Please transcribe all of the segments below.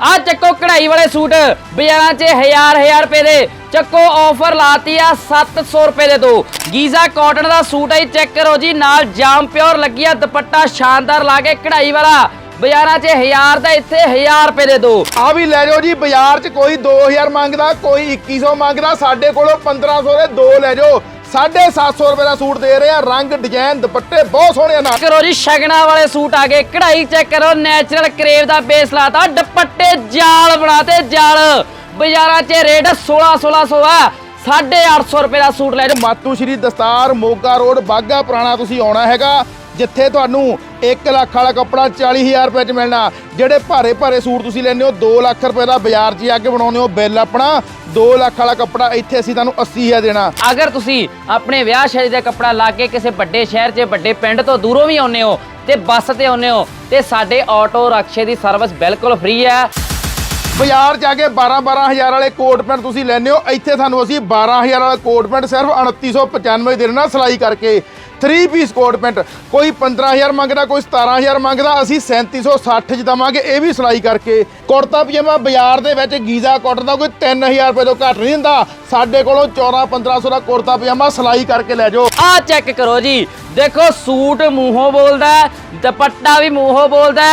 ਆ ਚੱਕੋ ਕਢਾਈ ਵਾਲੇ ਸੂਟ, ਬਾਜ਼ਾਰਾਂ 'ਚ ਹਜ਼ਾਰ ਹਜ਼ਾਰ ਰੁਪਏ ਦੇ। ਚੱਕੋ ਆਫਰ ਲਾਤੀ ਆ 700 ਰੁਪਏ ਦੇ ਦੋ ਗੀਜ਼ਾ ਕਾਟਨ ਦਾ ਸੂਟ ਹੈ ਚੈੱਕ ਕਰੋ ਜੀ, ਨਾਲ ਜਾਮ ਪਿਓਰ ਲੱਗੀ ਆ, ਦੁਪੱਟਾ ਸ਼ਾਨਦਾਰ ਲਾ ਕੇ ਕਢਾਈ ਵਾਲਾ। ਬਾਜ਼ਾਰਾਂ 'ਚ ਹਜ਼ਾਰ ਦਾ ਇੱਥੇ 1000 ਰੁਪਏ ਦੇ ਦੋ ਆ ਵੀ ਲੈ ਜਾਓ ਜੀ, ਬਾਜ਼ਾਰ 'ਚ ਕੋਈ 2000 ਮੰਗਦਾ, ਕੋਈ 2100 ਮੰਗਦਾ, ਸਾਡੇ ਕੋਲੋਂ 1500 ਦੇ ਦੋ ਲੈ ਜਾਓ। 750 ਰੁਪਏ ਦਾ ਸੂਟ ਦੇ ਰਹੇ ਆ। ਰੰਗ ਡਿਜ਼ਾਈਨ ਦੁਪੱਟੇ ਬਹੁਤ ਸੋਹਣੇ ਨਾਲ। ਕਰੋ ਜੀ ਸ਼ਗਨਾ ਵਾਲੇ ਸੂਟ ਆ ਗਏ। ਕਢਾਈ ਚੈੱਕ ਕਰੋ ਨੈਚੁਰਲ ਕਰੇਵ ਦਾ ਬੇਸ ਲਾਤਾ। ਦੁਪੱਟੇ ਜਾਲ ਬਣਾਤੇ ਜਾਲ। ਬਾਜ਼ਾਰਾਂ 'ਚ ਰੇਟ 16 1600 ਆ। 850 ਰੁਪਏ ਦਾ ਸੂਟ ਲੈ ਜਾਓ। ਮਾਤੂ ਸ਼੍ਰੀ ਦਸਤਾਰ ਮੋਗਾ ਰੋਡ ਬਾਗਾ ਪੁਰਾਣਾ ਤੁਸੀਂ ਆਉਣਾ ਹੈਗਾ। ਜਿੱਥੇ ਤੁਹਾਨੂੰ 1 ਲੱਖ ਵਾਲਾ ਕੱਪੜਾ 40000 ਰੁਪਏ 'ਚ ਮਿਲਣਾ। ਜਿਹੜੇ ਭਾਰੇ ਭਾਰੇ ਸੂਟ ਤੁਸੀਂ ਲੈਂਦੇ ਹੋ 2 ਲੱਖ ਰੁਪਏ ਦਾ ਬਾਜ਼ਾਰ 'ਚ ਜਾ ਕੇ ਬਣਾਉਂਦੇ ਹੋ ਬਿੱਲ ਆਪਣਾ। 2 ਲੱਖ ਵਾਲਾ ਕੱਪੜਾ ਇੱਥੇ ਅਸੀਂ ਤੁਹਾਨੂੰ 80000 ਦੇਣਾ। ਅਗਰ ਤੁਸੀਂ ਆਪਣੇ ਵਿਆਹ ਸ਼ਾਦੀ ਦਾ ਕੱਪੜਾ ਲਾ ਕੇ ਕਿਸੇ ਵੱਡੇ ਸ਼ਹਿਰ 'ਚ ਵੱਡੇ ਪਿੰਡ ਤੋਂ ਦੂਰੋਂ ਵੀ ਆਉਂਦੇ ਹੋ ਤੇ ਬੱਸ ਤੇ ਆਉਂਦੇ ਹੋ ਤੇ ਸਾਡੇ ਆਟੋ ਰਕਸ਼ੇ ਦੀ ਸਰਵਿਸ ਬਿਲਕੁਲ ਫ੍ਰੀ ਹੈ। ਬਾਜ਼ਾਰ ਜਾ ਕੇ 12 12000 ਵਾਲੇ ਕੋਟ ਪੈਂਟ ਤੁਸੀਂ ਲੈਂਦੇ ਹੋ। ਇੱਥੇ ਤੁਹਾਨੂੰ ਅਸੀਂ 12000 ਵਾਲਾ ਕੋਟ ਪੈਂਟ ਸਿਰਫ 2995 ਦੇ ਦੇਣਾ ਸਿਲਾਈ ਕਰਕੇ। 3 ਪੀਸ ਕੋਟ ਪੈਂਟ ਕੋਈ 15000 ਮੰਗਦਾ ਕੋਈ 17000 ਮੰਗਦਾ ਅਸੀਂ 3760 ਚ ਦਵਾਂਗੇ ਇਹ ਵੀ ਸਿਲਾਈ ਕਰਕੇ। ਕੁੜਤਾ ਪਜਾਮਾ ਬਾਜ਼ਾਰ ਦੇ ਵਿੱਚ ਗੀਜ਼ਾ ਕਾਟਨ ਦਾ ਕੋਈ 3000 ਰੁਪਏ ਤੋਂ ਘੱਟ ਨਹੀਂ ਹੁੰਦਾ ਸਾਡੇ ਕੋਲੋਂ 14 1500 ਦਾ ਕੁੜਤਾ ਪਜਾਮਾ ਸਿਲਾਈ ਕਰਕੇ ਲੈ ਜਾਓ। ਆ ਚੈੱਕ ਕਰੋ ਜੀ। ਦੇਖੋ ਸੂਟ ਮੂੰਹੋਂ ਬੋਲਦਾ ਦੁਪੱਟਾ ਵੀ ਮੂੰਹੋਂ ਬੋਲਦਾ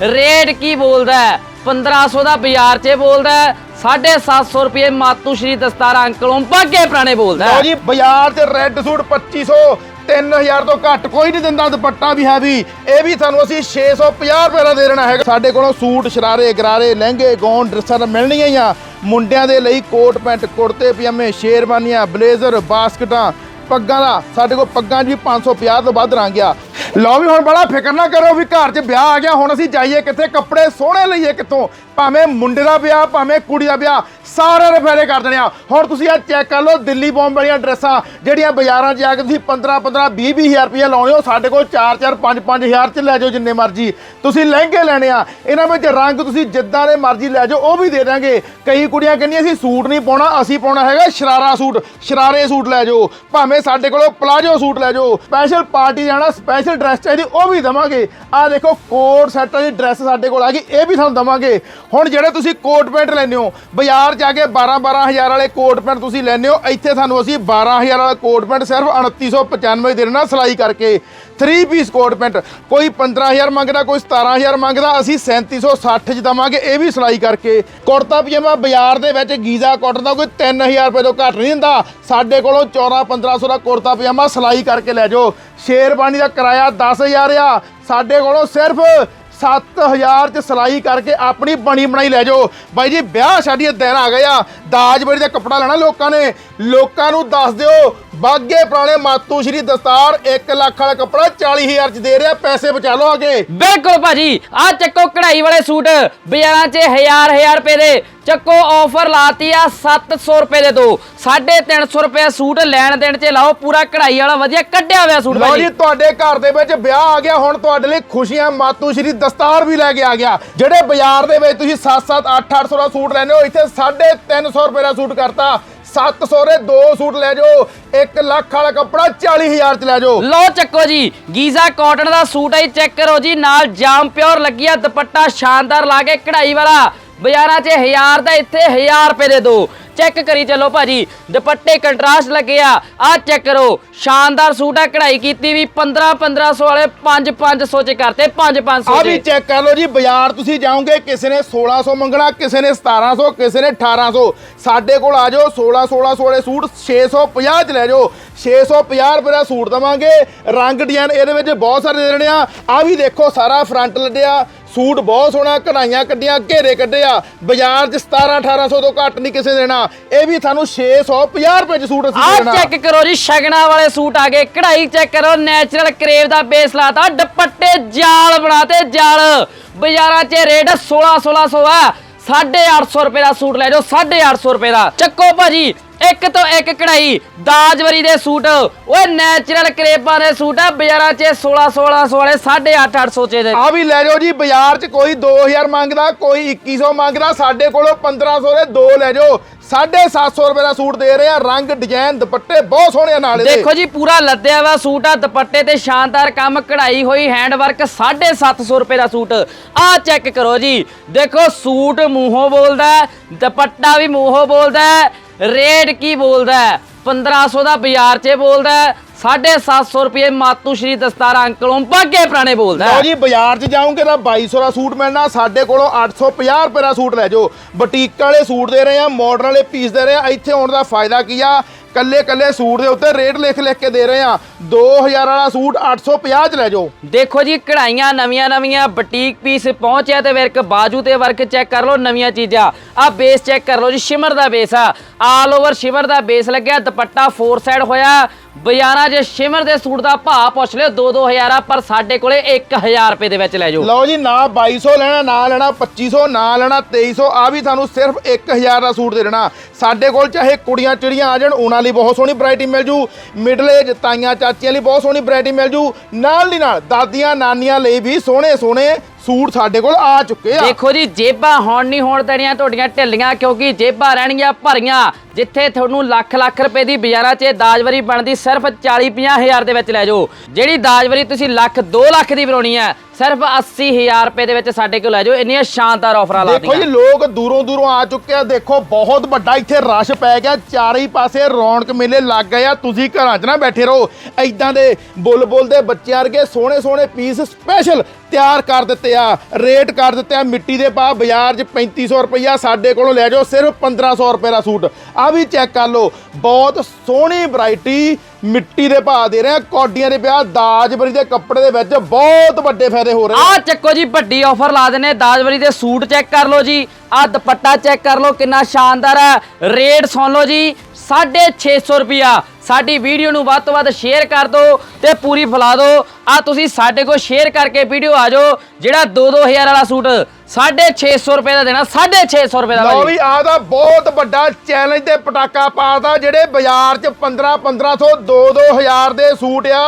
ਰੇਟ ਕੀ ਬੋਲਦਾ ਹੈ? 1500 ਦਾ ਬਾਜ਼ਾਰ 'ਚ ਬੋਲਦਾ ਹੈ, 750 ਰੁਪਏ ਮਾਤੂ ਸ਼੍ਰੀ ਦਸਤਾਰ ਅੰਕਲੋਂ ਭਾਗੇ ਪੁਰਾਣੇ ਬੋਲਦਾ ਲਓ। ਜੀ ਬਾਜ਼ਾਰ 'ਚ ਰੈੱਡ ਸੂਟ 2500 3000 ਤੋਂ ਘੱਟ ਕੋਈ ਨਹੀਂ ਦਿੰਦਾ, ਦੁਪੱਟਾ ਵੀ ਹੈ ਵੀ। ਇਹ ਵੀ ਤੁਹਾਨੂੰ ਅਸੀਂ 650 ਰੁਪਏ ਦਾ ਦੇ ਦੇਣਾ ਹੈਗਾ। ਸਾਡੇ ਕੋਲੋਂ ਸੂਟ, ਸ਼ਰਾਰੇ, ਗਰਾਰੇ, ਲਹਿੰਗੇ ਗੌਨ ਡਰੈਸਾਂ ਤਾਂ ਮਿਲਣੀਆਂ ਹੀ ਆ। ਮੁੰਡਿਆਂ ਦੇ ਲਈ ਕੋਟ ਪੈਂਟ, ਕੁੜਤੇ, ਪਜਾਮੇ, ਸ਼ੇਰਵਾਨੀਆਂ, ਬਲੇਜ਼ਰ, ਬਾਸਕਟਾਂ, ਪੱਗਾਂ ਦਾ। ਸਾਡੇ ਕੋਲ ਪੱਗਾਂ 'ਚ ਵੀ 550 ਤੋਂ ਵੱਧ ਰੰਗ ਆ। ਲਓ ਵੀ ਹੁਣ ਬੜਾ ਫਿਕਰ ਨਾ ਕਰੋ ਵੀ ਘਰ 'ਚ ਵਿਆਹ ਆ ਗਿਆ, ਹੁਣ ਅਸੀਂ ਜਾਈਏ ਕਿੱਥੇ? ਕੱਪੜੇ ਸੋਹਣੇ ਲਈਏ ਕਿੱਥੋਂ? ਭਾਵੇਂ ਮੁੰਡੇ ਦਾ ਵਿਆਹ, ਭਾਵੇਂ ਕੁੜੀ ਦਾ ਵਿਆਹ। ਸਾਰੇ ਰਫੇਰੇ ਕਰ ਦੇਣੇ ਆ। ਹੁਣ ਤੁਸੀਂ ਆ ਚੈੱਕ ਕਰ ਲਓ, ਦਿੱਲੀ ਬੰਬ ਵਾਲੀਆਂ ਡਰੈਸਾਂ, ਜਿਹੜੀਆਂ ਬਾਜ਼ਾਰਾਂ 'ਚ ਜਾ ਕੇ ਤੁਸੀਂ 15 15 20 20000 ਰੁਪਏ ਲਾਉਣੇ ਹੋ, ਸਾਡੇ ਕੋਲ 4 4 5 5000 'ਚ ਲੈ ਜਾਓ ਜਿੰਨੇ ਮਰਜ਼ੀ। ਤੁਸੀਂ ਲਹਿੰਗੇ ਲੈਣੇ ਆ, ਇਹਨਾਂ ਵਿੱਚ ਰੰਗ ਤੁਸੀਂ ਜਿੱਦਾਂ ਦੇ ਮਰਜ਼ੀ ਲੈ ਜਾਓ, ਉਹ ਵੀ ਦੇ ਦਾਂਗੇ ਕਈ ਕੁੜੀਆਂ ਕਹਿੰਦੀਆਂ, ਅਸੀਂ ਸੂਟ ਨਹੀਂ ਪਾਉਣਾ, ਅਸੀਂ ਪਾਉਣਾ ਹੈਗਾ ਸ਼ਰਾਰਾ ਸੂਟ, ਸ਼ਰਾਰੇ ਸੂਟ ਲੈ ਜਾਓ। ਭਾਵੇਂ ਸਾਡੇ ਕੋਲੋਂ ਪਲਾਜੋ ਸੂਟ ਲੈ ਜਾਓ ਸਪੈਸ਼ਲ ਪਾਰਟੀ ਜਾਣਾ ਸਪੈਸ਼ਲ ਡਰੈਸ ਚਾਹੀਦੀ, ਉਹ ਵੀ ਦਵਾਂਗੇ। ਆ ਦੇਖੋ, ਕੋਟ ਸੈੱਟ ਵਾਲੀ ਡਰੈਸ ਸਾਡੇ ਕੋਲ ਆ ਗਈ, ਇਹ ਵੀ ਤੁਹਾਨੂੰ ਦਵਾਂਗੇ। ਹੁਣ ਜਿਹੜੇ ਤੁਸੀਂ ਕੋਟ ਪੈਂਟ ਲੈਂਦੇ ਹੋ, ਬਾਜ਼ਾਰ ਜਾ ਕੇ 12 12000 ਵਾਲੇ ਕੋਟ ਪੈਂਟ ਤੁਸੀਂ ਲੈਂਦੇ ਹੋ। ਇੱਥੇ ਸਾਨੂੰ ਅਸੀਂ 12000 ਵਾਲਾ ਕੋਟ ਪੈਂਟ ਸਿਰਫ 2995 ਦੇ ਦੇਣਾ, ਸਿਲਾਈ ਕਰਕੇ। 3 ਪੀਸ ਕੋਟ ਪੈਂਟ। ਕੋਈ 15000 ਮੰਗਦਾ, ਕੋਈ 17000 ਮੰਗਦਾ, ਅਸੀਂ 3760 ਚ ਦਵਾਂਗੇ, ਇਹ ਵੀ ਸਿਲਾਈ ਕਰਕੇ। ਕੁੜਤਾ ਪਜਾਮਾ ਬਾਜ਼ਾਰ ਦੇ ਵਿੱਚ ਗੀਜ਼ਾ ਕਾਟਨ ਦਾ ਕੋਈ 3000 ਰੁਪਏ ਤੋਂ ਘੱਟ ਨਹੀਂ ਹੁੰਦਾ ਸਾਡੇ ਕੋਲੋਂ 14 1500 ਦਾ ਕੁੜਤਾ ਪਜਾਮਾ ਸਿਲਾਈ ਕਰਕੇ ਲੈ ਜਾਓ। ਸ਼ੇਰਬਾਨੀ ਦਾ ਕਿਰਾਇਆ 10000 ਆ। ਸਾਡੇ ਕੋਲੋਂ ਸਿਰਫ 7000 ਚ ਸਿਲਾਈ ਕਰਕੇ ਆਪਣੀ ਬਣੀ ਬਣਾਈ ਲੈ ਜਾਓ। ਬਾਈ ਜੀ, ਵਿਆਹ ਸ਼ਾਦੀ ਦੇ ਦਿਨ ਆ ਗਏ ਆ। ਦਾਜ ਬੜੀ ਦਾ ਕੱਪੜਾ ਲੈਣਾ ਲੋਕਾਂ ਨੇ। ਲੋਕਾਂ ਨੂੰ ਦੱਸ ਦਿਓ, ਬਾਗੇ ਪੁਰਾਣੇ ਮਾਤੂ ਸ਼੍ਰੀ ਦਸਤਾਰ 1 ਲੱਖ ਵਾਲਾ ਕੱਪੜਾ 40000 ਚ ਦੇ ਰਿਹਾ, ਪੈਸੇ ਬਚਾ ਲਓ ਆਗੇ ਬਿਲਕੁਲ ਭਾਜੀ ਆ ਚੱਕੋ ਕਢਾਈ ਵਾਲੇ ਸੂਟ, ਬਾਜ਼ਾਰਾਂ 'ਚ ਹਜ਼ਾਰ ਹਜ਼ਾਰ ਰੁਪਏ ਦੇ। ਚੱਕੋ ਆਫਰ ਲਾਤੀ ਆ 700 ਰੁਪਏ ਦੇ ਦੋ। 350 ਰੁਪਏ ਸੂਟ ਲੈਣ ਦੇਣ 'ਚ ਲਾਓ ਪੂਰਾ ਕਢਾਈ ਵਾਲਾ ਵਧੀਆ ਕੱਢਿਆ ਹੋਇਆ ਸੂਟ ਲਓ ਜੀ ਤੁਹਾਡੇ ਘਰ ਦੇ ਵਿੱਚ ਵਿਆਹ ਆ ਗਿਆ ਹੁਣ ਤੁਹਾਡੇ ਲਈ ਖੁਸ਼ੀਆਂ ਮਾਤੂ ਸ਼੍ਰੀ ਦਸਤਾਰ ਵੀ ਲੈ ਕੇ ਆ ਗਿਆ। ਜਿਹੜੇ ਬਾਜ਼ਾਰ ਦੇ ਵਿੱਚ ਤੁਸੀਂ 7-7 8-800 ਦਾ ਸੂਟ ਲੈਨੇ ਹੋ ਇੱਥੇ 350 ਰੁਪਏ ਦਾ ਸੂਟ ਕਰਤਾ। 700 ਦੇ ਦੋ ਸੂਟ ਲੈ ਜਾਓ 1 ਲੱਖ ਵਾਲਾ ਕੱਪੜਾ 40000 ਚ ਲੈ ਜਾਓ। ਲਓ ਚੱਕੋ ਜੀ ਗੀਜ਼ਾ ਕਾਟਨ ਦਾ ਸੂਟ ਹੈ ਚੈੱਕ ਕਰੋ ਜੀ ਨਾਲ ਜਾਮ ਪਿਓਰ ਲੱਗੀ ਆ ਦੁਪੱਟਾ ਸ਼ਾਨਦਾਰ ਲਾ ਕੇ ਕਢਾਈ ਵਾਲਾ। ਬਾਜ਼ਾਰਾਂ 'ਚ 1000 ਦਾ ਇੱਥੇ 1000 ਰੁਪਏ ਦੇ ਦੋ। ਚੈੱਕ ਕਰੀ ਚੱਲੋ ਭਾਜੀ ਦੁਪੱਟੇ ਕੰਟਰਾਸਟ ਲੱਗੇ ਆ। ਚੈੱਕ ਕਰੋ ਸ਼ਾਨਦਾਰ ਸੂਟ ਆ ਕਢਾਈ ਕੀਤੀ ਵੀ 15 1500 ਵਾਲੇ 5 500 ਚ ਕਰਤੇ 5 500 ਆ ਵੀ ਚੈੱਕ ਕਰ ਲਓ ਜੀ ਬਾਜ਼ਾਰ ਤੁਸੀਂ ਜਾਓਗੇ ਕਿਸੇ ਨੇ 1600 ਮੰਗਣਾ ਕਿਸੇ ਨੇ 1700 ਕਿਸੇ ਨੇ 1800 ਸਾਡੇ ਕੋਲ ਆ ਜਾਓ 16 1600 ਵਾਲੇ ਸੂਟ 650 ਚ ਲੈ ਜਾਓ। 650 ਰੁਪਏ ਦਾ ਸੂਟ ਦਵਾਂਗੇ। ਰੰਗ ਡਿਜ਼ਾਈਨ ਇਹਦੇ ਵਿੱਚ ਬਹੁਤ ਸਾਰੇ ਦੇ ਦੇਣੇ ਆ। ਆ ਵੀ ਦੇਖੋ ਸਾਰਾ ਫਰੰਟ ਲੱਡਿਆ। ਸੂਟ ਬਹੁਤ ਸੋਹਣਾ ਕਢਾਈਆਂ ਕੱਢੀਆਂ ਘੇਰੇ ਕੱਢੇ ਆ। ਬਾਜ਼ਾਰ 'ਚ 17 1800 ਤੋਂ ਘੱਟ ਨਹੀਂ ਕਿਸੇ ਦੇਣਾ। ਇਹ ਵੀ ਤੁਹਾਨੂੰ 650 ਰੁਪਏ 'ਚ ਸੂਟ ਅਸੀਂ ਆ ਦੇਣਾ। ਚੈੱਕ ਕਰੋ ਜੀ ਸ਼ਗਨਾ ਵਾਲੇ ਸੂਟ ਆ ਗਏ। ਕਢਾਈ ਚੈੱਕ ਕਰੋ ਨੈਚੁਰਲ ਕਰੇਵ ਦਾ ਬੇਸ ਲਾਤਾ ਦੁਪੱਟੇ ਜਾਲ ਬਣਾਤੇ ਜਾਲ। ਬਾਜ਼ਾਰਾਂ 'ਚ ਰੇਟ 16 1600 ਆ। 850 ਰੁਪਏ ਦਾ ਸੂਟ ਲੈ ਜਾਓ 850 ਰੁਪਏ ਦਾ। ਚੱਕੋ ਭਾਜੀ ਇੱਕ ਤੋਂ ਇੱਕ ਕਢਾਈ। ਦਾਜਵਰੀ ਦੇ ਸੂਟ। ਓਏ ਨੈਚੁਰਲ ਕਰੇਪਾਂ ਦੇ ਸੂਟ ਆ ਬਾਜ਼ਾਰਾਂ 'ਚ 16 1600 ਵਾਲੇ 8.5 800 ਚ ਦੇ ਆ ਵੀ ਲੈ ਜਾਓ ਜੀ ਬਾਜ਼ਾਰ 'ਚ ਕੋਈ 2000 ਮੰਗਦਾ ਕੋਈ 2100 ਮੰਗਦਾ ਸਾਡੇ ਕੋਲੋਂ 1500 ਦੇ ਦੋ ਲੈ ਜਾਓ। 750 ਰੁਪਏ ਦਾ ਸੂਟ ਦੇ ਰਹੇ ਆ ਰੰਗ ਡਿਜ਼ਾਈਨ ਦੁਪੱਟੇ ਬਹੁਤ ਸੋਹਣੇ ਆ ਨਾਲ ਦੇਖੋ ਜੀ ਪੂਰਾ ਲੱਦਿਆ ਵਾ ਸੂਟ ਆ ਦੁਪੱਟੇ ਤੇ ਸ਼ਾਨਦਾਰ ਕੰਮ ਕਢਾਈ ਹੋਈ ਹੈਂਡ ਵਰਕ 750 ਰੁਪਏ ਦਾ ਸੂਟ। ਆ ਚੈੱਕ ਕਰੋ ਜੀ ਦੇਖੋ ਸੂਟ ਮੂੰਹੋਂ ਬੋਲਦਾ ਦੁਪੱਟਾ ਵੀ ਮੂੰਹੋਂ ਬੋਲਦਾ ਰੇਟ ਕੀ ਬੋਲਦਾ ਹੈ? 1500 ਦਾ ਬਾਜ਼ਾਰ 'ਚ ਬੋਲਦਾ ਹੈ, 750 ਰੁਪਏ ਮਾਤੂ ਸ਼੍ਰੀ ਦਸਤਾਰ ਅੰਕਲੋਂ ਬਾਗੇ ਪੁਰਾਣੇ ਬੋਲਦਾ ਲਓ ਹੈ। ਜੀ ਬਾਜ਼ਾਰ 'ਚ ਜਾਓਗੇ ਤਾਂ 2200 ਦਾ ਸੂਟ ਮਿਲਣਾ ਸਾਡੇ ਕੋਲੋਂ 850 ਰੁਪਏ ਦਾ ਸੂਟ ਲੈ ਜਾਓ ਬੁਟੀਕ ਵਾਲੇ ਸੂਟ ਦੇ ਰਹੇ ਆ ਮਾਡਰਨ ਵਾਲੇ ਪੀਸ ਦੇ ਰਹੇ ਆ ਇੱਥੇ ਆਉਣ ਦਾ ਫਾਇਦਾ ਕੀ ਆ ਕੱਲੇ ਕੱਲੇ ਸੂਟ ਦੇ ਉੱਤੇ ਰੇਟ ਲਿਖ ਲਿਖ ਕੇ ਦੇ ਰਹੇ ਆ 2000 ਵਾਲਾ ਸੂਟ 850 ਚ ਲੈ ਜਾਓ। ਦੇਖੋ ਜੀ ਕਢਾਈਆਂ ਨਵੀਆਂ ਨਵੀਆਂ ਬੁਟੀਕ ਪੀਸ ਪਹੁੰਚਿਆ ਤੇ ਵਰਕ ਬਾਜੂ ਤੇ ਵਰਕ ਚੈੱਕ ਕਰ ਲਓ ਨਵੀਆਂ ਚੀਜ਼ਾਂ। ਆ ਬੇਸ ਚੈੱਕ ਕਰ ਲਓ ਜੀ ਸ਼ਿਮਰ ਦਾ ਬੇਸ ਆ। ਆਲ ਓਵਰ ਸ਼ਿਮਰ ਦਾ ਬੇਸ ਲੱਗਿਆ ਦੁਪੱਟਾ ਫੋਰ ਸਾਈਡ ਹੋਇਆ। ਬਿਆਨਾ ਜੇ ਸ਼ਿਮਰ ਦੇ ਸੂਟ ਦਾ ਭਾਅ ਪੁੱਛ ਲਿਓ 2-2000 ਆ ਪਰ ਸਾਡੇ ਕੋਲੇ 1000 ਰੁਪਏ ਦੇ ਵਿੱਚ ਲੈ ਜਾਓ। ਲਓ ਜੀ ਨਾ 2200 ਲੈਣਾ ਨਾ ਲੈਣਾ 2500 ਨਾ ਲੈਣਾ 2300 ਆ ਵੀ ਤੁਹਾਨੂੰ ਸਿਰਫ 1000 ਦਾ ਸੂਟ ਦੇ ਦੇਣਾ। ਸਾਡੇ ਕੋਲ ਚਾਹੇ ਕੁੜੀਆਂ ਚਿੜੀਆਂ ਆ ਜਾਣ ਉਹਨਾਂ ਲਈ ਬਹੁਤ ਸੋਹਣੀ ਵੈਰਾਈਟੀ ਮਿਲ ਜੂ। ਮਿਡਲ ਏਜ ਤਾਈਆਂ ਬੱਚਿਆਂ ਲਈ ਬਹੁਤ ਸੋਹਣੀ ਵੈਰਾਈਟੀ ਮਿਲ ਜੂ। ਨਾਲ ਦੀ ਨਾਲ ਦਾਦੀਆਂ ਨਾਨੀਆਂ ਲਈ ਵੀ ਸੋਹਣੇ ਸੋਹਣੇ ਸੂਟ ਸਾਡੇ ਕੋਲ ਆ ਚੁੱਕੇ ਆ। ਦੇਖੋ ਜੀ, ਜੇਬਾਂ ਹੁਣ ਨਹੀਂ ਹੋਣ ਦੇਣੀਆਂ, ਤੁਹਾਡੀਆਂ ਢਿੱਲੀਆਂ ਕਿਉਂਕਿ ਜੇਬਾਂ ਰਹਿਣਗੀਆਂ ਭਰੀਆਂ। ਜਿੱਥੇ ਤੁਹਾਨੂੰ ਲੱਖ ਲੱਖ ਰੁਪਏ ਦੀ ਬਾਜ਼ਾਰਾਂ 'ਚ ਦਾਜਵਰੀ ਬਣਦੀ ਸਿਰਫ 40 50 ਹਜ਼ਾਰ ਦੇ ਵਿੱਚ ਲੈ ਜਾਓ। ਜਿਹੜੀ ਦਾਜਵਰੀ ਤੁਸੀਂ ਲੱਖ 2 ਲੱਖ ਦੀ ਬਣਾਉਣੀ ਹੈ ਸਿਰਫ 80000 ਰੁਪਏ ਦੇ ਵਿੱਚ ਸਾਡੇ ਕੋਲ ਲੈ ਜਾਓ। ਇੰਨੀਆਂ ਸ਼ਾਨਦਾਰ ਆਫਰਾਂ ਦੇਖੋ ਜੀ ਲੋਕ ਦੂਰੋਂ ਦੂਰੋਂ ਆ ਚੁੱਕੇ ਆ। ਦੇਖੋ ਬਹੁਤ ਵੱਡਾ ਇੱਥੇ ਰਸ਼ ਪੈ ਗਿਆ। ਚਾਰੇ ਪਾਸੇ ਰੌਣਕ ਮੇਲੇ ਲੱਗ ਗਏ ਆ। ਤੁਸੀਂ ਘਰਾਂ 'ਚ ਨਾ ਬੈਠੇ ਰਹੋ। ਐਦਾਂ ਦੇ ਬੁੱਲਬੁੱਲ ਦੇ ਬੱਚਿਆਂ ਵਰਗੇ ਸੋਹਣੇ ਸੋਹਣੇ ਪੀਸ ਸਪੈਸ਼ਲ ਤਿਆਰ ਕਰ ਦਿੱਤੇ ਆ। ਰੇਟ ਕਰ ਦਿੱਤੇ ਆ ਮਿੱਟੀ ਦੇ ਪਾ ਬਾਜ਼ਾਰ 'ਚ 3500 ਰੁਪਈਆ ਸਾਡੇ ਕੋਲੋਂ ਲੈ ਜਾਓ। ਸਿਰਫ 1500 ਰੁਪਏ ਦਾ ਸੂਟ। ਆ ਵੀ ਚੈੱਕ ਕਰ ਲਓ। ਬਹੁਤ ਸੋਹਣੀ ਵੈਰਾਈਟੀ ਮਿੱਟੀ ਦੇ ਭਾਅ ਦੇ ਰਹੇ ਆ। ਕੌਡੀਆਂ ਦੇ ਵਿਆਹ ਦਾਜਬਰੀ ਦੇ ਕੱਪੜੇ ਦੇ ਵਿੱਚ ਬਹੁਤ ਵੱਡੇ ਫਾਇਦੇ ਹੋ ਰਹੇ ਆ। ਚੱਕੋ ਜੀ, ਵੱਡੀ ਆਫਰ ਲਾ ਦਿੰਨੇ ਦਾਜਵਰੀ ਦੇ ਸੂਟ ਚੈੱਕ ਕਰ ਲਓ ਜੀ। ਆ ਦੁਪੱਟਾ ਚੈੱਕ ਕਰ ਲਓ, ਕਿੰਨਾ ਸ਼ਾਨਦਾਰ ਹੈ। ਰੇਟ ਸੁਣ ਲਓ ਜੀ 650 ਰੁਪਿਆ ਸਾਡੀ ਵੀਡੀਓ ਨੂੰ ਵੱਧ ਤੋਂ ਵੱਧ ਸ਼ੇਅਰ ਕਰ ਦਿਓ ਤੇ ਪੂਰੀ ਫੈਲਾ ਦਿਓ। ਆ ਤੁਸੀਂ ਸਾਡੇ ਕੋਲ ਸ਼ੇਅਰ ਕਰਕੇ ਵੀਡੀਓ ਆ ਜਾਓ, ਜਿਹੜਾ 2-2000 ਵਾਲਾ ਸੂਟ 650 ਰੁਪਏ ਦਾ ਦੇਣਾ 650 ਰੁਪਏ ਦਾ ਲਓ ਭਾਜੀ। ਵੀ ਆਹ ਦਾ ਬਹੁਤ ਵੱਡਾ ਚੈਲੰਜ ਤੇ ਪਟਾਕਾ ਪਾਤਾ ਜਿਹੜੇ ਬਾਜ਼ਾਰ 'ਚ 15 1500 2 2000 ਦੇ ਸੂਟ ਆ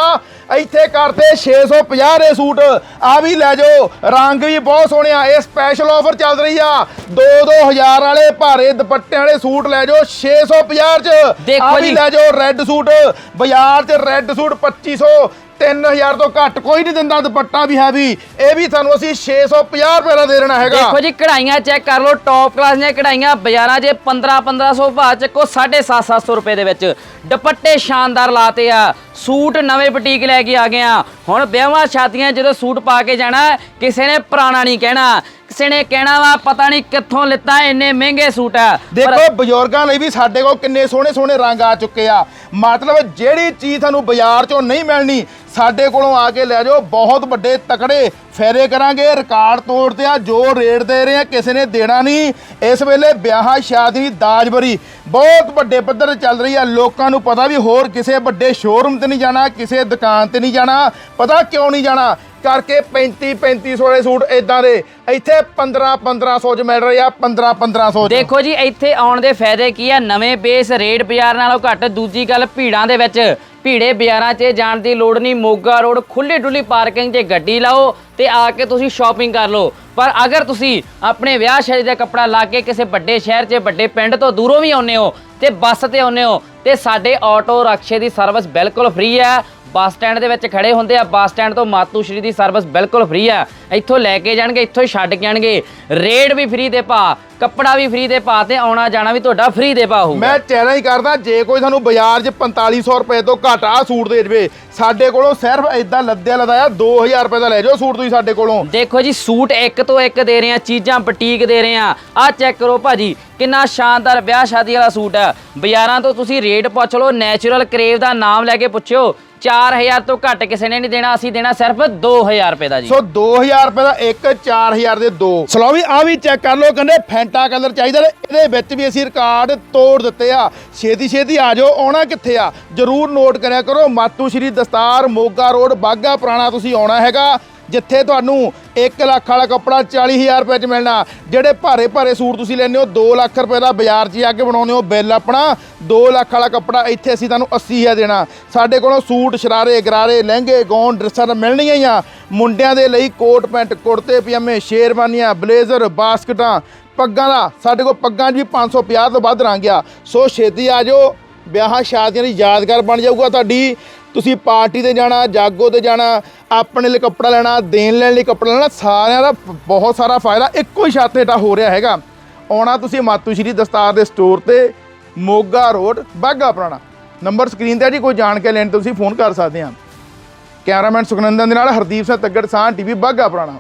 ਇੱਥੇ ਕਰਤੇ 650 ਦੇ ਸੂਟ। ਆ ਵੀ ਲੈ ਜਾਓ ਰੰਗ ਵੀ ਬਹੁਤ ਸੋਹਣੇ ਆ ਇਹ ਸਪੈਸ਼ਲ ਆਫਰ ਚੱਲ ਰਹੀ ਆ। 2 2000 ਵਾਲੇ ਭਾਰੇ ਦੁਪੱਟੇ ਵਾਲੇ ਸੂਟ ਲੈ ਜਾਓ 650 ਚ। ਦੇਖੋ ਆ ਵੀ ਜੀ। ਲੈ ਜਾਓ ਰੈੱਡ ਸੂਟ ਬਾਜ਼ਾਰ 'ਚ ਰੈੱਡ ਸੂਟ 2500 3000 ਤੋਂ ਘੱਟ ਕੋਈ ਨਹੀਂ ਦਿੰਦਾ, ਦੁਪੱਟਾ ਵੀ ਹੈਵੀ ਇਹ ਵੀ ਤੁਹਾਨੂੰ ਅਸੀਂ 650 ਰੁਪਏ ਦਾ ਦੇ ਦੇਣਾ ਹੈਗਾ। ਦੇਖੋ ਜੀ, ਕਢਾਈਆਂ ਚੈੱਕ ਕਰ ਲਓ ਟੌਪ ਕਲਾਸ ਦੀਆਂ ਕਢਾਈਆਂ ਬਾਜ਼ਾਰਾਂ 'ਚ 15 1500 ਭਾਅ ਚੱਕੋ 750 700 ਰੁਪਏ ਦੇ ਵਿੱਚ। ਦੁਪੱਟੇ ਸ਼ਾਨਦਾਰ ਲਾਤੇ ਆ। ਸੂਟ ਨਵੇਂ ਬੁਟੀਕ ਲੈ ਕੇ ਆ ਗਏ ਆ। ਹੁਣ ਵਿਆਹਾਂ ਸ਼ਾਦੀਆਂ 'ਚ ਜਦੋਂ ਸੂਟ ਪਾ ਕੇ ਜਾਣਾ, ਕਿਸੇ ਨੇ ਪੁਰਾਣਾ ਨਹੀਂ ਕਹਿਣਾ। ਕਿਸੇ ਨੇ ਕਹਿਣਾ ਵਾ ਪਤਾ ਨਹੀਂ ਕਿੱਥੋਂ ਲਿੱਤਾ ਇੰਨੇ ਮਹਿੰਗੇ ਸੂਟ। ਆ ਦੇਖੋ ਬਜ਼ੁਰਗਾਂ ਲਈ ਵੀ ਸਾਡੇ ਕੋਲ ਕਿੰਨੇ ਸੋਹਣੇ ਸੋਹਣੇ ਰੰਗ ਆ ਚੁੱਕੇ ਆ। ਮਤਲਬ ਜਿਹੜੀ ਚੀਜ਼ ਤੁਹਾਨੂੰ ਬਾਜ਼ਾਰ ਚੋਂ ਨਹੀਂ ਮਿਲਣੀ ਸਾਡੇ ਕੋਲੋਂ ਆ ਕੇ ਲੈ ਜਾਓ ਬਹੁਤ ਵੱਡੇ ਤਕੜੇ ਫੇਰੇ ਕਰਾਂਗੇ, ਰਿਕਾਰਡ ਤੋੜਦੇ ਆ ਜੋ ਰੇਟ ਦੇ ਰਹੇ ਆ ਕਿਸੇ ਨੇ ਦੇਣਾ ਨਹੀਂ। ਇਸ ਵੇਲੇ ਵਿਆਹਾਂ ਸ਼ਾਦੀ ਦੀ ਦਾਜਬਰੀ ਬਹੁਤ ਵੱਡੇ ਪੱਧਰ ਚੱਲ ਰਹੀ ਆ। ਲੋਕਾਂ ਨੂੰ ਪਤਾ ਵੀ ਹੋਰ ਕਿਸੇ ਵੱਡੇ ਸ਼ੋਰੂਮ ਤੇ ਨਹੀਂ ਜਾਣਾ, ਕਿਸੇ ਦੁਕਾਨ ਤੇ ਨਹੀਂ ਜਾਣਾ, ਪਤਾ ਕਿਉਂ ਨਹੀਂ ਜਾਣਾ? ਕਰਕੇ 35 3500 ਦੇ ਸੂਟ ਇਦਾਂ ਦੇ। ਇੱਥੇ 15 1500 ਚ ਮਿਲ ਰਹੇ ਆ 15 1500 ਚ। ਦੇਖੋ ਜੀ, ਇੱਥੇ ਆਉਣ ਦੇ ਫਾਇਦੇ ਕੀ ਆ? ਨਵੇਂ ਬੇਸ ਰੇਟ ਬਾਜ਼ਾਰ ਨਾਲੋਂ ਘੱਟ, ਦੂਜੀ ਗੱਲ ਭੀੜਾਂ ਦੇ ਵਿੱਚ। ਭੀੜੇ ਬਾਜ਼ਾਰਾਂ 'ਚ ਜਾਣ ਦੀ ਲੋੜ ਨਹੀਂ। ਮੋਗਾ ਰੋਡ ਖੁੱਲੀ ਡੁੱਲੀ ਪਾਰਕਿੰਗ 'ਚ ਗੱਡੀ ਲਾਓ ਤੇ ਆ ਕੇ ਤੁਸੀਂ ਸ਼ਾਪਿੰਗ ਕਰ ਲਓ। ਪਰ ਅਗਰ ਤੁਸੀਂ ਆਪਣੇ ਵਿਆਹ ਸ਼ਾਦੀ ਦਾ ਕੱਪੜਾ ਲਾ ਕੇ ਕਿਸੇ ਵੱਡੇ ਸ਼ਹਿਰ 'ਚ, ਵੱਡੇ ਪਿੰਡ ਤੋਂ ਦੂਰੋਂ ਵੀ ਆਉਂਦੇ ਹੋ ਤੇ ਬੱਸ ਤੇ ਆਉਂਦੇ ਹੋ ਤੇ ਸਾਡੇ ਆਟੋ ਰਕਸ਼ੇ ਦੀ ਸਰਵਿਸ ਬਿਲਕੁਲ ਫ੍ਰੀ ਹੈ। ਬੱਸ ਸਟੈਂਡ ਦੇ ਵਿੱਚ ਖੜੇ ਹੁੰਦੇ ਆ, ਬੱਸ ਸਟੈਂਡ ਤੋਂ ਮਾਤੂ ਸ਼੍ਰੀ ਦੀ ਸਰਵਿਸ ਬਿਲਕੁਲ ਫ੍ਰੀ ਆ ਇੱਥੋਂ ਲੈ ਕੇ ਜਾਣਗੇ, ਇੱਥੋਂ ਹੀ ਛੱਡ ਕੇ ਜਾਣਗੇ ਰੇਟ ਵੀ ਫ੍ਰੀ ਦੇ ਭਾ। ਕੱਪੜਾ ਵੀ ਫ੍ਰੀ ਦੇ ਭਾ ਤੇ ਆਉਣਾ ਜਾਣਾ ਵੀ ਤੁਹਾਡਾ ਫ੍ਰੀ ਦੇ ਭਾ ਹੋਊਗਾ। ਮੈਂ ਚੈਲੰਜ ਕਰਦਾ ਜੇ ਕੋਈ ਤੁਹਾਨੂੰ ਬਾਜ਼ਾਰ 'ਚ 4500 ਰੁਪਏ ਤੋਂ ਘੱਟ ਆ ਸੂਟ ਦੇ ਦੇਵੇ ਸਾਡੇ ਕੋਲੋਂ ਸਿਰਫ ਇਦਾਂ ਲੱਦਿਆ ਲਦਾਇਆ 2000 ਰੁਪਏ ਦਾ ਲੈ ਜਾਓ ਸੂਟ ਤੁਸੀਂ ਸਾਡੇ ਕੋਲੋਂ। ਦੇਖੋ ਜੀ ਸੂਟ ਇੱਕ ਤੋਂ ਇੱਕ ਦੇ ਰਹੇ ਆ ਚੀਜ਼ਾਂ ਬੁਟੀਕ ਦੇ ਰਹੇ ਆ ਆ ਚੈੱਕ ਕਰੋ ਭਾਜੀ ਕਿੰਨਾ ਸ਼ਾਨਦਾਰ ਵਿਆਹ ਸ਼ਾਦੀ ਵਾਲਾ ਸੂਟ ਹੈ। ਬਾਜ਼ਾਰਾਂ ਤੋਂ ਤੁਸੀਂ ਰੇਟ ਪੁੱਛ ਲਓ ਨੈਚੁਰਲ ਕਰੇਵ ਦਾ ਨਾਮ ਲੈ ਕੇ ਪੁੱਛਿਓ 4000 ਤੋਂ ਘੱਟ ਕਿਸੇ ਨੇ ਨਹੀਂ ਦੇਣਾ ਅਸੀਂ ਦੇਣਾ ਸਿਰਫ 2000 ਰੁਪਏ ਦਾ ਜੀ। ਸੋ 2000 ਰੁਪਏ ਦਾ ਇੱਕ 4000 ਦੇ ਦੋ। ਸਲੋ ਵੀ ਆ ਵੀ ਚੈੱਕ ਕਰ ਲਓ ਕਹਿੰਦੇ ਫੈਂਟਾ ਕਲਰ ਚਾਹੀਦਾ ਇਹਦੇ ਵਿੱਚ ਵੀ ਅਸੀਂ ਰਿਕਾਰਡ ਤੋੜ ਦਿੱਤੇ ਆ। ਛੇਤੀ ਛੇਤੀ ਆ ਜਾਓ, ਆਉਣਾ ਕਿੱਥੇ ਆ? ਜਰੂਰ ਨੋਟ ਕਰਿਆ ਕਰੋ, ਮਾਤੂ ਸ਼੍ਰੀ ਦਸਤਾਰ, ਮੋਗਾ ਰੋਡ ਬਾਗਾ ਪੁਰਾਣਾ ਤੁਸੀਂ ਆਉਣਾ ਹੈਗਾ, ਜਿੱਥੇ ਤੁਹਾਨੂੰ 1 ਲੱਖ ਵਾਲਾ ਕੱਪੜਾ 40000 ਰੁਪਏ 'ਚ ਮਿਲਣਾ। ਜਿਹੜੇ ਭਾਰੇ ਭਾਰੇ ਸੂਟ ਤੁਸੀਂ ਲੈਂਦੇ ਹੋ 2 ਲੱਖ ਰੁਪਏ ਦਾ ਬਾਜ਼ਾਰ 'ਚ ਜਾ ਕੇ ਬਣਾਉਂਦੇ ਹੋ, ਬਿੱਲ ਆਪਣਾ 2 ਲੱਖ ਵਾਲਾ ਕੱਪੜਾ ਇੱਥੇ ਅਸੀਂ ਤੁਹਾਨੂੰ 80000 ਦੇਣਾ। ਸਾਡੇ ਕੋਲੋਂ ਸੂਟ ਸ਼ਰਾਰੇ, ਗਰਾਰੇ, ਲਹਿੰਗੇ ਗੌਨ ਡਰੈਸਾਂ ਤਾਂ ਮਿਲਣੀਆਂ ਹੀ ਆ। ਮੁੰਡਿਆਂ ਦੇ ਲਈ ਕੋਟ, ਪੈਂਟ, ਕੁੜਤੇ, ਪਜਾਮੇ, ਸ਼ੇਰਵਾਨੀਆਂ, ਬਲੇਜ਼ਰ, ਬਾਸਕਟਾਂ ਪੱਗਾਂ ਦਾ। ਸਾਡੇ ਕੋਲ ਪੱਗਾਂ 'ਚ ਵੀ 550 ਤੋਂ ਵੱਧ ਰੰਗ ਆ। ਸੋ ਛੇਤੀ ਆ ਜਾਓ। ਵਿਆਹਾਂ ਸ਼ਾਦੀਆਂ ਦੀ ਯਾਦਗਾਰ ਬਣ ਜਾਊਗਾ ਤੁਹਾਡੀ। ਤੁਸੀਂ ਪਾਰਟੀ ਤੇ ਜਾਣਾ, ਜਾਗੋ ਤੇ ਜਾਣਾ, ਆਪਣੇ ਲਈ ਕੱਪੜਾ ਲੈਣਾ, ਦੇਣ ਲੈਣ ਲਈ ਕੱਪੜਾ ਲੈਣਾ, ਸਾਰਿਆਂ ਦਾ ਬਹੁਤ ਸਾਰਾ ਫਾਇਦਾ। ਇੱਕੋ ਹੀ ਛੱਤ ਹੇਠਾਂ ਹੋ ਰਿਹਾ ਹੈਗਾ। ਆਉਣਾ ਤੁਸੀਂ ਮਾਤੂ ਸ਼੍ਰੀ ਦਸਤਾਰ ਦੇ ਸਟੋਰ ਤੇ, ਮੋਗਾ ਰੋਡ ਬਾਗਾ ਪੁਰਾਣਾ। ਨੰਬਰ ਸਕਰੀਨ ਤੇ ਆ ਜੀ, ਕੋਈ ਜਾਣਕਾਰੀ ਲੈਣ ਤੇ ਤੁਸੀਂ ਫੋਨ ਕਰ ਸਕਦੇ ਆ। ਕੈਮਰਾਮੈਨ ਸੁਖਨੰਦਨ ਦੇ ਨਾਲ, ਹਰਦੀਪ ਸਿੰਘ ਤੱਗੜ ਸਾਹ ਟੀਵੀ ਬਾਗਾ ਪੁਰਾਣਾ।